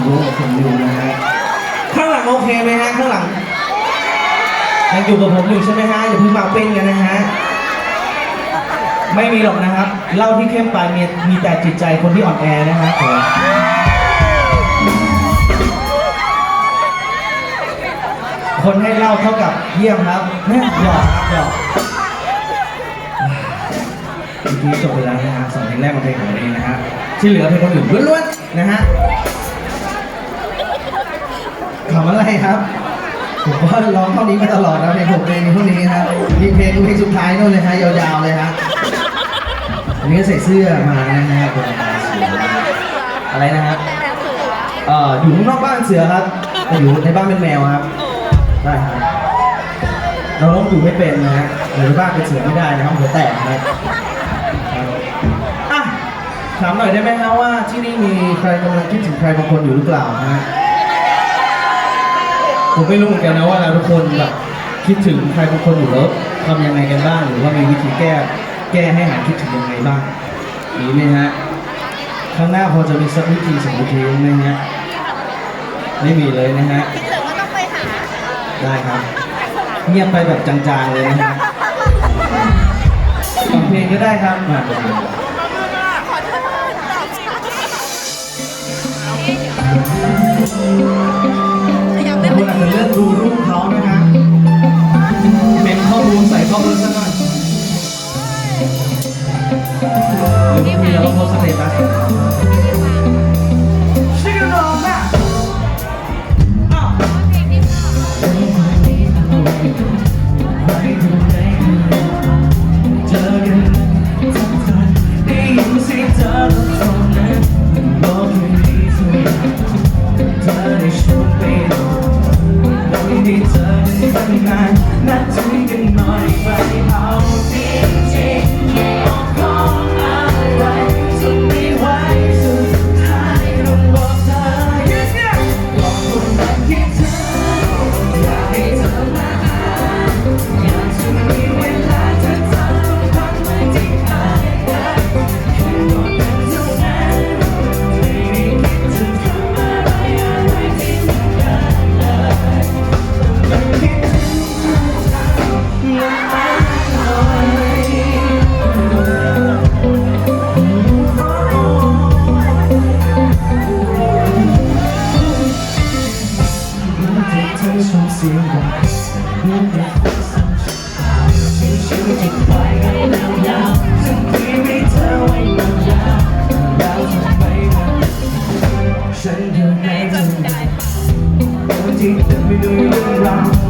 มรู้กับผมอยู่นะฮะข้างหลังโอเคไหมฮะข้างหลังยังอยู่กับผมอยู่ใช่ไหมฮะอย่าเพิ่งมาเป็นกันนะฮะไม่มีหรอกนะครับเหล้าที่เข้มไปมีมีแต่จิตใจคนที่อ่อนแอนะครับผมคนให้เหล้าเท่ากับเยี่ยมครับแม่หยอกครับหยอกเมื่อกี้จบไปแล้วนะฮะสองเพลงแรกเป็นเพลงของผมเองนะฮะที่เหลือเพลงคนอื่นล้วนๆนะฮะำอะไรครับ ผมก็ร้องเท่านี้มาตลอดนะเพลงผมเพลงพวกนี้ครับมีเพลงเพลงสุดท้ายนู่นเลยฮะยาวๆเลยฮะอันนี้ก็ใส่เสื้อมานะฮะเป็นอะไรนะครับเอ่ออยู่ข้างนอกบ้านเสือครับแต่อยู่ในบ้านเป็นแมวครับได้ครับเราต้องอยู่ไม่เป็นนะฮะอยู่ในบ้านเป็นเสือไม่ได้นะครับหัวแตกนะครับอะถามหน่อยได้ไหมฮะว่าที่นี่มีใครกำลังคิดถึงใครบางคนอยู่หรือเปล่านะฮะ ผมไม่รู้เหมือนกันนะว่าเราทุกคนแบบคิดถึงใครบางคนอยู่แล้วทำยังไงกันบ้าง หรือว่ามีวิธีแก้แก้ให้หายคิดถึงยังไงบ้างมีไหมฮะข้างหน้าพอจะมีสักวิธีสองวิธีไหมฮะไม่มีเลยนะฮะคิดถึงก็ต้องไปหาได้ครับเงียบไปแบบจางๆเลยนะฮะฟังเพลงก็ได้ครับมาเลงขอโทษตอบ จจะเลือกดูรูปเขานะฮะเป็นข้อมูลใส่ข้อมูลซะหน่อยหรือบางทีเราต้องโพสต์สเตตัส ฉันอยู่ในใจบางทีเดินไปดูเรื่องราว